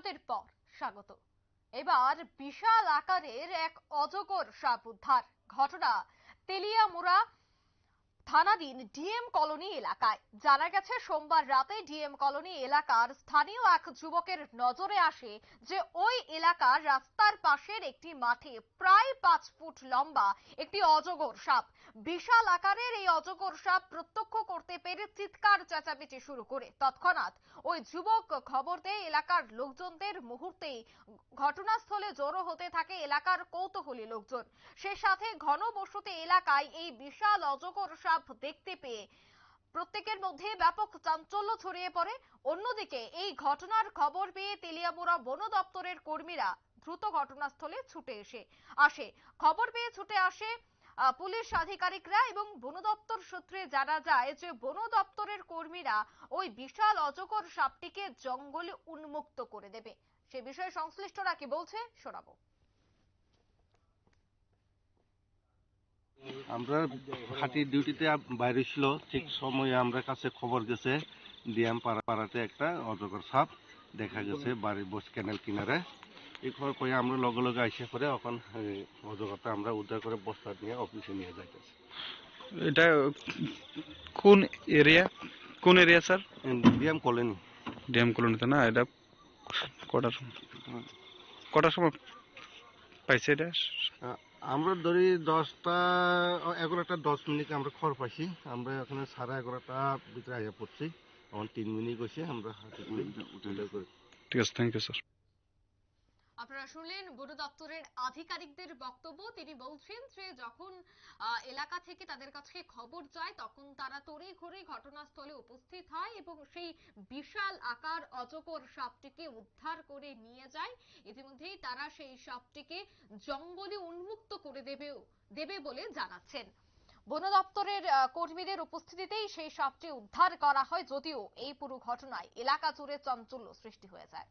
বিরতির পর। স্বাগত। এবার বিশাল আকারের এক অজগর সাপ উদ্ধার। ঘটনা তেলিয়ামুড়া থানাধীন ডিএম কলোনি এলাকায়। জানা গেছে, সোমবার রাতে ডিএম কলোনি এলাকার স্থানীয় এক যুবকের নজরে আসে যে ওই এলাকার রাস্তার পাশের একটি মাঠে প্রায় পাঁচ ফুট লম্বা একটি অজগর সাপ। বিশাল আকারের এই অজগর সাপ প্রত্যক্ষ করতে পেরে চিৎকার চেঁচামেচি শুরু করে। তৎক্ষণাৎ ওই যুবক খবর দেয়, এলাকার লোকজনদের মুহূর্তেই ঘটনাস্থলে জড়ো হতে থাকে এলাকার কৌতূহলী লোকজন। সে সাথে ঘন ঘনবসতি এলাকায় এই বিশাল অজগর সাপ দেখতে পেয়ে প্রত্যেকের মধ্যে ব্যাপক চাঞ্চল্য ছড়িয়ে পড়ে। অন্যদিকে এই ঘটনার খবর পেয়ে তেলিয়ামুড়া বন দপ্তরের কর্মীরা দ্রুত ঘটনাস্থলে ছুটে এসে আসে। খবর পেয়ে ছুটে আসে পুলিশ আধিকারিকরা এবং বন দপ্তর সূত্রে জানা যায় যে বন দপ্তরের কর্মীরা ওই বিশাল অজগর সাপটিকে জঙ্গলে উন্মুক্ত করে দেবে। সে বিষয়ে সংশ্লিষ্টরা কি বলছে শোনাবো। আমরা হাতির ডিউটিতে বাইরে ছিল ঠিক সময়ে আমরা কাছে খবর গেছে ডিএম পাড়া পাড়াতে একটা অজগর সাপ দেখা গেছে বাড়ির বস ক্যানেল কিনারে। এই খবর পেয়ে আমরা লগে লগে আইসে করে এখন অজগরটা আমরা উদ্ধার করে বস্তা নিয়ে অফিসে নিয়ে যাইতেছি। এটা কোন এরিয়া কোন area sir DM colony. DM কলোনিতে না? এটা কটার সময়? কটার সময় পাইছে এটা? আমরা ধরি দশটা এগারোটা দশ মিনিটে আমরা খড় পাইছি। আমরা এখানে সাড়ে এগারোটা ভিতরে আগে পড়ছি। এখন তিন মিনিট গেছে আমরা হাতে ঠিক আছে থ্যাংক ইউ স্যার আপনারা শুনলেন বন দপ্তরের আধিকারিকদের বক্তব্য। তিনি বলছেন যে, যখন এলাকা থেকে তাদের কাছে খবর যায়, তখন তারা তড়ি ঘড়ি ঘটনাস্থলে উপস্থিত হয় এবং সেই বিশাল আকার অজগর সাপটিকে উদ্ধার করে নিয়ে যায়। ইতিমধ্যেই তারা সেই সাপটিকে জঙ্গলে উন্মুক্ত করে দেবে দেবে বলে জানাচ্ছেন। বন দপ্তরের কর্মীদের উপস্থিতিতেই সেই সাপটি উদ্ধার করা হয়, যদিও এই পুরো ঘটনায় এলাকা জুড়ে চাঞ্চল্য সৃষ্টি হয়ে যায়।